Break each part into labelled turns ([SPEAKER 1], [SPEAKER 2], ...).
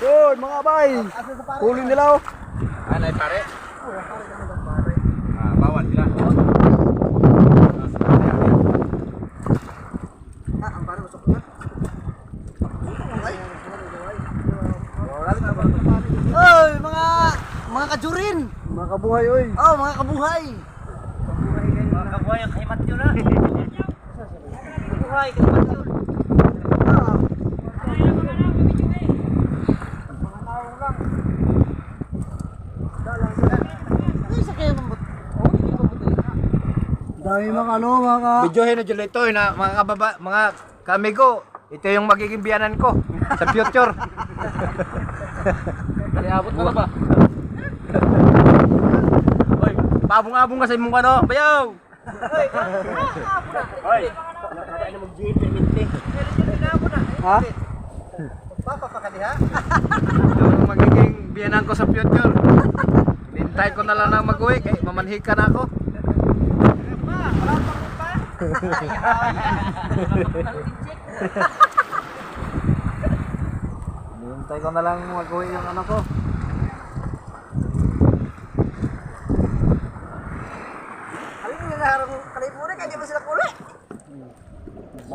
[SPEAKER 1] Yun, mga bay. Huli nila oh.
[SPEAKER 2] Ano ay pare? Ah, bawal sila.
[SPEAKER 3] Oy, mga mga kajurin.
[SPEAKER 1] Mga kabuhay oy.
[SPEAKER 3] Oh, mga kabuhay.
[SPEAKER 2] Mga kabuhay ang kaimat yun ah.
[SPEAKER 3] Kabuhay, kabuhay yun. Ah.
[SPEAKER 1] Dami mga ano, mga
[SPEAKER 2] Videohin na dyan ito, na mga kababa, mga kamigo. Ito yung magiging biyanan ko sa future.
[SPEAKER 3] Kaliabot na ba?
[SPEAKER 2] Oy, pabong-abong ka sa imong ano, bayaw. Oy.
[SPEAKER 1] ha?
[SPEAKER 2] Ito yung magiging biyanan ko sa future. Hintay ko na lang na mag-uwi, kay mamanhik ka na ako. Hintay ko na lang mag-uwi yung ano ko.
[SPEAKER 3] Alin yung naharang kalipuri, kaya di ba sila kuli?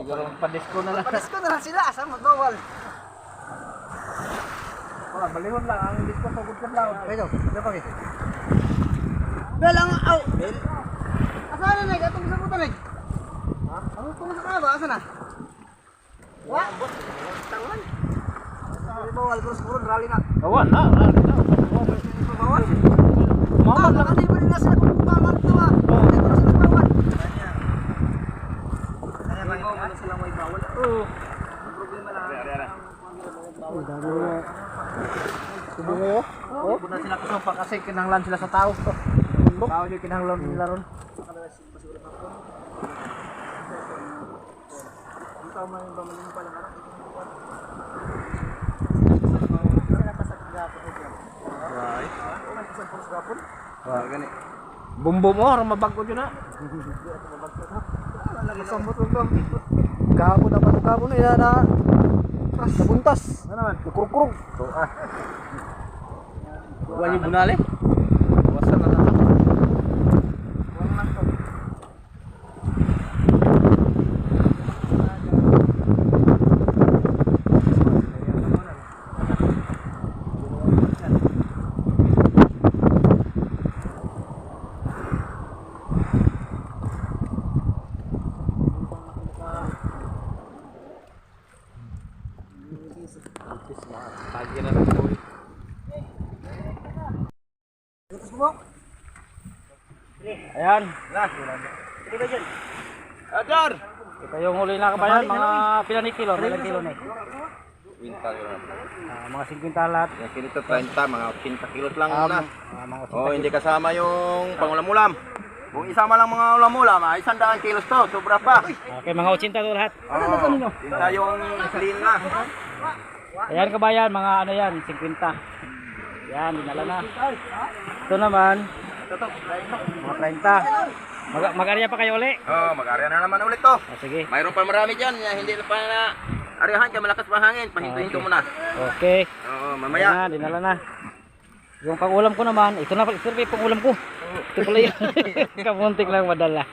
[SPEAKER 2] Siguro pa-disco na lang.
[SPEAKER 3] Panis ko na lang sila, asa magbawal.
[SPEAKER 2] Wala, balihon lang. Ang disco pagod ka lang.
[SPEAKER 3] Ito, ito pa Bel, ang, aw, Bel. Asa na, Neg? Atong sa puto, Neg? Ha? Ang pumunta ka ba? Asa na? Wa? Tangan. Bawal, cross puro, rally na.
[SPEAKER 2] Awan na. Wala na.
[SPEAKER 3] Bawal?
[SPEAKER 2] Mama
[SPEAKER 3] Ah,
[SPEAKER 2] na.
[SPEAKER 3] baka di mo rin na sila kung pamangat to, ah. Hindi mo na sila bawal. Oo.
[SPEAKER 1] Tubo mo
[SPEAKER 2] Oh, na sila kusumpa kasi kinahanglan sila sa tao. Tao yung kinahanglan nila ron. Wah, gani. Bumbo mo, harang mabagko yun na.
[SPEAKER 1] Masambot ko bang. Kahapon na pa kahapon na na. Nabuntas.
[SPEAKER 2] Ano naman?
[SPEAKER 1] Kukurkurong.
[SPEAKER 2] So, ah. Wala yung bunali? Wasan na naman. Pagi na lang ulit. Ayan. Adar!
[SPEAKER 4] Ito yung huli na kabayan, mga pila ni kilo, ilang kilo ni?
[SPEAKER 2] Wintal yun.
[SPEAKER 4] Ah, mga 50 lahat.
[SPEAKER 2] Yung kilito 30, mga 80 kilos lang
[SPEAKER 4] Ah,
[SPEAKER 2] muna.
[SPEAKER 4] ah, mga
[SPEAKER 2] Oh, hindi kasama yung pangulam-ulam. Kung isama lang mga ulam-ulam, ay isang daang kilos to, sobra pa.
[SPEAKER 4] Okay, mga 80 to lahat.
[SPEAKER 2] Oh, tinta yung clean na.
[SPEAKER 4] Ayan kabayan, mga ano yan, 50. Yan, dinala na. Ito naman, mga 30. Mag Mag-area pa kayo uli?
[SPEAKER 2] Oh, mag-area na naman ulit to.
[SPEAKER 4] Ah, sige.
[SPEAKER 2] Mayroon pa marami dyan, eh, hindi pa na arihan kaya malakas pa hangin, pahinto-hinto mo na.
[SPEAKER 4] Okay.
[SPEAKER 2] Oo,
[SPEAKER 4] Ayan
[SPEAKER 2] mamaya.
[SPEAKER 4] na, dinala na. Yung pang-ulam ko naman, ito na, na yung pang-ulam ko. Ito pala yun. Kamuntik lang madala.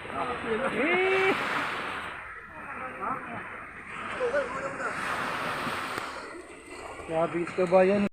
[SPEAKER 1] Grabe ka ba yan?